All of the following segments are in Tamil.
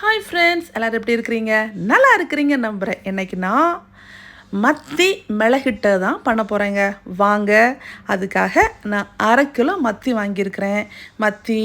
ஹாய் ஃப்ரெண்ட்ஸ் எல்லோரும் எப்படி இருக்கிறீங்க? நல்லா இருக்கிறீங்க நம்புகிறேன் என்னைக்குன்னா நான் மத்தி மிளகிட்ட தான் பண்ண போகிறேங்க வாங்க அதுக்காக நான் அரை கிலோ மத்தி வாங்கியிருக்கிறேன். மத்தி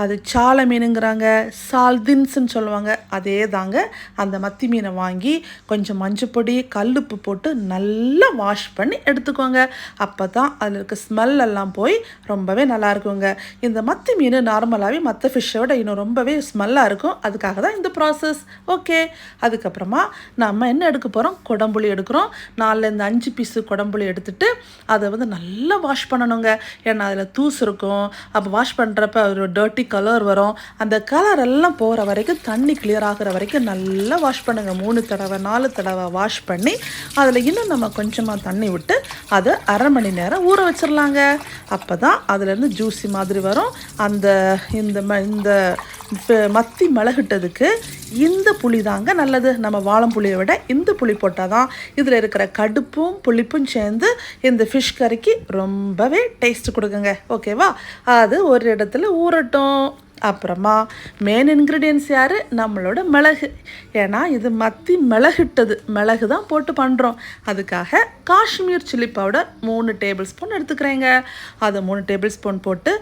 அது சாலை மீனுங்கிறாங்க சால்தின்ஸ்ன்னு சொல்லுவாங்க அதே தாங்க அந்த மத்தி மீனை வாங்கி கொஞ்சம் மஞ்சப்பொடி கல்லுப்பு போட்டு நல்லா வாஷ் பண்ணி எடுத்துக்கோங்க. அப்போ தான் அதில் இருக்க ஸ்மெல் எல்லாம் போய் ரொம்பவே நல்லா இருக்குங்க இந்த மத்தி மீன் நார்மலாகவே மற்ற ஃபிஷ்ஷை விட இன்னும் ரொம்பவே ஸ்மெல்லாக இருக்கும். அதுக்காக தான் இந்த ப்ராசஸ் ஓகே அதுக்கப்புறமா நம்ம என்ன எடுக்க போகிறோம் குடம்புளி எடுத்துக்கிறோம். நாலுலேருந்து அஞ்சு பீஸு குடம்புளி எடுத்துட்டு அதை வந்து நல்லா வாஷ் பண்ணணுங்க. ஏன்னா அதில் தூசு இருக்கும். அப்போ வாஷ் பண்ணுறப்ப ஒரு டர்ட்டி கலர் வரும். அந்த கலர் எல்லாம் போகிற வரைக்கும் தண்ணி கிளியர் ஆகிற வரைக்கும் நல்லா வாஷ் பண்ணுங்கள் மூணு தடவை நாலு தடவை வாஷ் பண்ணி அதில் இன்னும் நம்ம கொஞ்சமாக தண்ணி விட்டு அதை அரை மணி நேரம் ஊற வச்சிடலாங்க அப்போ தான் அதுலேருந்து ஜூஸி மாதிரி வரும். அந்த இந்த ம இந்த மத்தி மிளகிட்டதுக்கு இந்த புளி தாங்க நல்லது. நம்ம வாழம்புளியை விட இந்த புளி போட்டால் தான் இதில் இருக்கிற கடுப்பும் புளிப்பும் சேர்ந்து இந்த ஃபிஷ் கறிக்கு ரொம்பவே டேஸ்ட் கொடுக்குங்க. ஓகேவா அது ஒரு இடத்துல ஊறட்டும். அப்புறமா மெயின் இன்க்ரீடியன்ஸ் யார்? நம்மளோட மிளகு. ஏன்னா இது மத்தி மிளகுட்டது. மிளகு தான் போட்டு பண்ணுறோம் அதுக்காக காஷ்மீர் சில்லி பவுடர் மூணு டேபிள் ஸ்பூன் எடுத்துக்கிறேங்க. அதை மூணு டேபிள் ஸ்பூன் போட்டு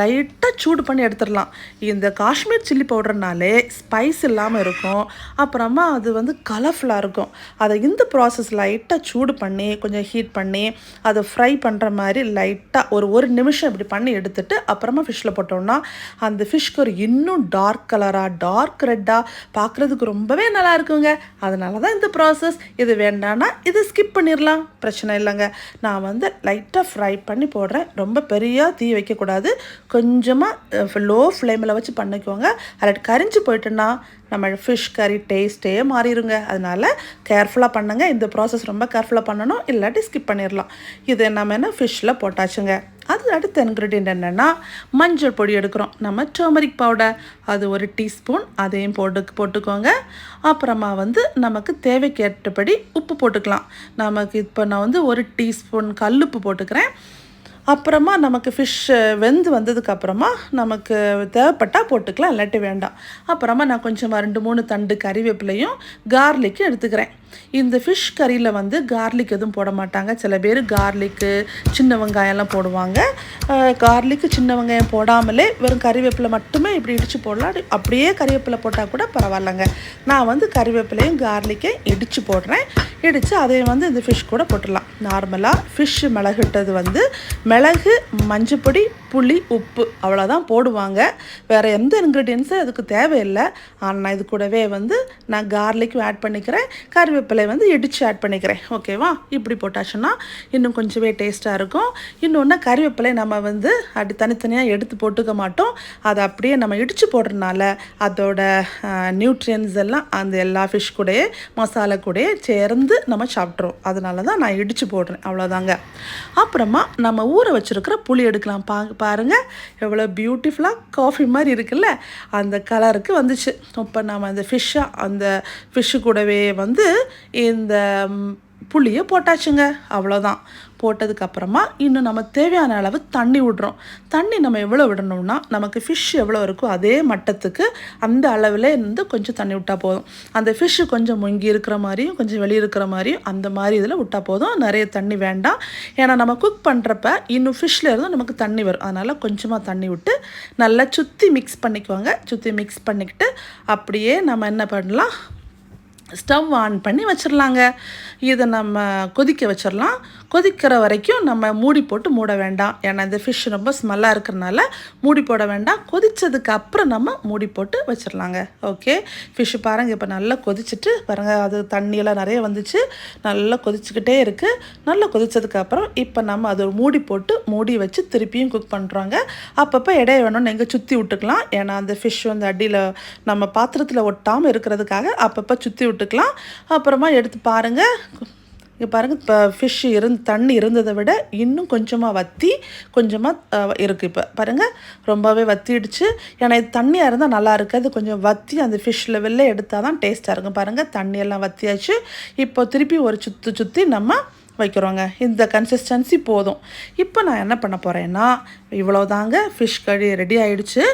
லைட்டாக சூடு பண்ணி எடுத்துடலாம். இந்த காஷ்மீர் சில்லி பவுடர்னாலே ஸ்பைஸ் இல்லாமல் இருக்கும். அப்புறமா அது வந்து கலர்ஃபுல்லாக இருக்கும். அதை இந்த ப்ராசஸ் லைட்டாக சூடு பண்ணி கொஞ்சம் ஹீட் பண்ணி அதை ஃப்ரை பண்ணுற மாதிரி லைட்டாக ஒரு ஒரு நிமிஷம் இப்படி பண்ணி எடுத்துட்டு அப்புறமா ஃபிஷ்ஷில் போட்டோம்னா அந்த ஃபிஷ் கரு இன்னும் டார்க் கலராக டார்க் ரெட்டாக பார்க்குறதுக்கு ரொம்பவே நல்லா இருக்குங்க. அதனால தான் இந்த ப்ராசஸ் இது வேண்டான்னா இது ஸ்கிப் பண்ணிடலாம் பிரச்சனை இல்லைங்க. நான் வந்து லைட்டாக ஃப்ரை பண்ணி போடுறேன். ரொம்ப பெரிய தீ வைக்கக்கூடாது. கொஞ்சமாக லோ ஃப்ளேமில் வச்சு பண்ணிக்கோங்க. அதில் கரிஞ்சு போயிட்டுன்னா நம்ம ஃபிஷ் கறி டேஸ்ட்டே மாறிடுங்க அதனால் கேர்ஃபுல்லாக பண்ணுங்க. இந்த ப்ராசஸ் ரொம்ப கேர்ஃபுல்லாக பண்ணணும். இல்லாட்டி ஸ்கிப் பண்ணிடலாம் இது நம்ம என்ன ஃபிஷ்ஷில் போட்டாச்சுங்க. அது அடுத்த இன்க்ரீடியன்ட் என்னென்னா மஞ்சள் பொடி எடுக்கிறோம். நம்ம டர்மரிக் பவுடர் அது ஒரு டீஸ்பூன் அதையும் போட்டு போட்டுக்கோங்க. அப்புறமா வந்து நமக்கு தேவைக்கேற்றபடி உப்பு போட்டுக்கலாம். நமக்கு இப்போ நான் வந்து ஒரு டீஸ்பூன் கல்லுப்பு போட்டுக்கிறேன். அப்புறமா நமக்கு ஃபிஷ் வெந்து வந்ததுக்கப்புறமா நமக்கு தேவைப்பட்டால் போட்டுக்கலாம் இல்லாட்டி வேண்டாம். அப்புறமா நான் கொஞ்சமாக ரெண்டு மூணு தண்டு கறிவேப்பிலையும் கார்லிக்கும் எடுத்துக்கிறேன். இந்த ஃபிஷ் கறியில் வந்து கார்லிக் எதுவும் போட மாட்டாங்க. சில பேர் கார்லிக்கு சின்ன வெங்காயம்லாம் போடுவாங்க. கார்லிக்கு சின்ன வெங்காயம் போடாமலே வெறும் கறிவேப்பிலை மட்டுமே இப்படி இடித்து போடலாம். அப்படியே கறிவேப்பிலை போட்டால் கூட பரவாயில்லைங்க. நான் வந்து கறிவேப்பிலையும் கார்லிக்கையும் இடித்து போடுறேன். இடித்து அதையும் வந்து இந்த ஃபிஷ் கூட போட்டுடலாம். நார்மலாக ஃபிஷ் மிளகுட்டது வந்து மிளகு மஞ்சப்பொடி புளி உப்பு அவ்வளோதான் போடுவாங்க. வேறு எந்த இன்க்ரீடியன்ஸும் அதுக்கு தேவையில்லை. ஆனால் இது கூடவே வந்து நான் கார்லிக்கும் ஆட் பண்ணிக்கிறேன். கறிவேப்பிலை வந்து இடித்து ஆட் பண்ணிக்கிறேன். ஓகேவா இப்படி போட்டாச்சுன்னா இன்னும் கொஞ்சமே டேஸ்ட்டாக இருக்கும். இன்னொன்று கருவேப்பிலை நம்ம வந்து அப்படி தனித்தனியாக எடுத்து போட்டுக்க மாட்டோம். அதை அப்படியே நம்ம இடித்து போடுறதுனால அதோட நியூட்ரியன்ஸ் எல்லாம் அந்த எல்லா ஃபிஷ் கூடயே மசாலா கூடயே சேர்ந்து நம்ம சாப்பிட்றோம் அதனால தான் நான் இடித்து போடுறேன். அவ்வளோதாங்க அப்புறமா நம்ம ஊற வச்சுருக்கிற புளி எடுக்கலாம். பா பாருங்கள் எவ்வளோ பியூட்டிஃபுல்லாக காஃபி மாதிரி இருக்குல்ல? அந்த கலருக்கு வந்துச்சு. இப்போ நம்ம அந்த ஃபிஷ்ஷாக அந்த ஃபிஷ்ஷு கூடவே வந்து இந்த புளியை போட்டாச்சுங்க. அவ்வளோதான் போட்டதுக்கப்புறமா இன்னும் நம்ம தேவையான அளவு தண்ணி விடுறோம். தண்ணி நம்ம எவ்வளோ விடணும்னா நமக்கு ஃபிஷ் எவ்வளோ இருக்கோ அதே மட்டத்துக்கு அந்த அளவில் இருந்து கொஞ்சம் தண்ணி விட்டால் போதும். அந்த ஃபிஷ்ஷு கொஞ்சம் முங்கி இருக்கிற மாதிரியும் கொஞ்சம் வெளியே இருக்கிற மாதிரியும் அந்த மாதிரி இதில் விட்டால் போதும். நிறைய தண்ணி வேண்டாம். ஏன்னா நம்ம குக் பண்ணுறப்ப இன்னும் ஃபிஷ்ஷில் இருந்து நமக்கு தண்ணி வரும். அதனால் கொஞ்சமாக தண்ணி விட்டு நல்லா சுற்றி மிக்ஸ் பண்ணிக்குவாங்க. சுற்றி மிக்ஸ் பண்ணிக்கிட்டு அப்படியே நம்ம என்ன பண்ணலாம்? ஸ்டவ் ஆன் பண்ணி வச்சிடலாங்க இதை நம்ம கொதிக்க வச்சிடலாம். கொதிக்கிற வரைக்கும் நம்ம மூடி போட்டு மூட வேண்டாம். ஏன்னா இந்த ஃபிஷ் ரொம்ப ஸ்மெல்லாக இருக்கிறனால மூடி போட வேண்டாம். கொதித்ததுக்கு அப்புறம் நம்ம மூடி போட்டு வச்சிடலாங்க. ஓகே ஃபிஷ்ஷு பாருங்கள் இப்போ நல்லா கொதிச்சுட்டு பாருங்கள் அது தண்ணியெல்லாம் நிறைய வந்துச்சு. நல்லா கொதிச்சுக்கிட்டே இருக்குது நல்லா கொதித்ததுக்கப்புறம் இப்போ நம்ம அதை மூடி போட்டு மூடி வச்சு திருப்பியும் குக் பண்ணுறாங்க அப்பப்போ இடைய வேணும்னு எங்கே சுற்றி விட்டுக்கலாம். ஏன்னா அந்த ஃபிஷ் வந்து அடியில் நம்ம பாத்திரத்தில் ஒட்டாமல் இருக்கிறதுக்காக அப்பப்போ சுற்றி விட்டுக்கலாம். அப்புறமா எடுத்து பாருங்கள் இங்கே பாருங்கள் இப்போ ஃபிஷ் இருந்து தண்ணி இருந்ததை விட இன்னும் கொஞ்சமாக வற்றி கொஞ்சமாக இருக்குது இப்போ பாருங்கள் ரொம்பவே வத்திடுச்சு. ஏன்னா இது தண்ணியாக இருந்தால் நல்லா இருக்காது. கொஞ்சம் வற்றி அந்த ஃபிஷ் லெவலில் எடுத்தால் தான் டேஸ்ட்டாக இருக்கும். பாருங்கள் தண்ணியெல்லாம் வற்றியாச்சு இப்போ திருப்பி ஒரு சுற்றி சுற்றி நம்ம வைக்கிறோங்க. இந்த கன்சிஸ்டன்சி போதும். இப்போ நான் என்ன பண்ண போகிறேன்னா இவ்வளோதாங்க ஃபிஷ் கறி ரெடி ஆயிடுச்சு.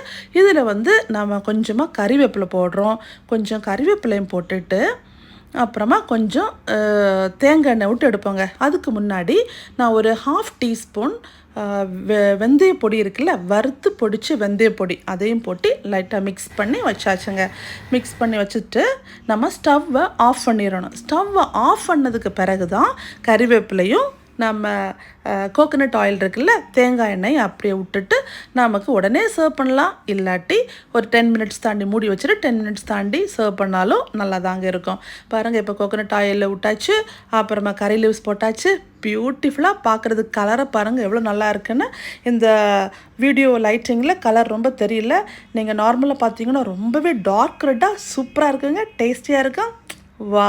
இதில் வந்து நம்ம கொஞ்சமாக கறிவேப்பிலை போடுறோம். கொஞ்சம் கறிவேப்பிலையும் போட்டுட்டு அப்புறமா கொஞ்சம் தேங்காய் எண்ணெய் விட்டு எடுப்போங்க. அதுக்கு முன்னாடி நான் ஒரு ஹாஃப் டீஸ்பூன் வெ வெந்தய பொடி இருக்குல்ல வறுத்து பொடிச்சு வெந்தய பொடி அதையும் போட்டு லைட்டாக மிக்ஸ் பண்ணி வச்சாச்சுங்க. மிக்ஸ் பண்ணி வச்சுட்டு நம்ம ஸ்டவ்வை ஆஃப் பண்ணிடணும். ஸ்டவ்வை ஆஃப் பண்ணதுக்கு பிறகு தான் கறிவேப்பிலையும் நம்ம கோகனட் ஆயில் இருக்குல்ல தேங்காய் எண்ணெய் அப்படியே விட்டுட்டு நமக்கு உடனே சர்வ் பண்ணலாம். இல்லாட்டி ஒரு டென் மினிட்ஸ் தாண்டி மூடி வச்சுட்டு டென் மினிட்ஸ் தாண்டி சர்வ் பண்ணாலும் நல்லா தாங்க இருக்கும். பாருங்கள் இப்போ கோகனட் ஆயிலில் விட்டாச்சு அப்புறமா கறி லீவ்ஸ் போட்டாச்சு பியூட்டிஃபுல்லாக பார்க்குறதுக்கு கலரை பாருங்கள் எவ்வளோ நல்லா இருக்குன்னு. இந்த வீடியோ லைட்டிங்கில் கலர் ரொம்ப தெரியல. நீங்கள் நார்மலாக பார்த்தீங்கன்னா ரொம்பவே டார்க் ரெட்டாக சூப்பராக இருக்குங்க டேஸ்டியாக இருக்கும். வா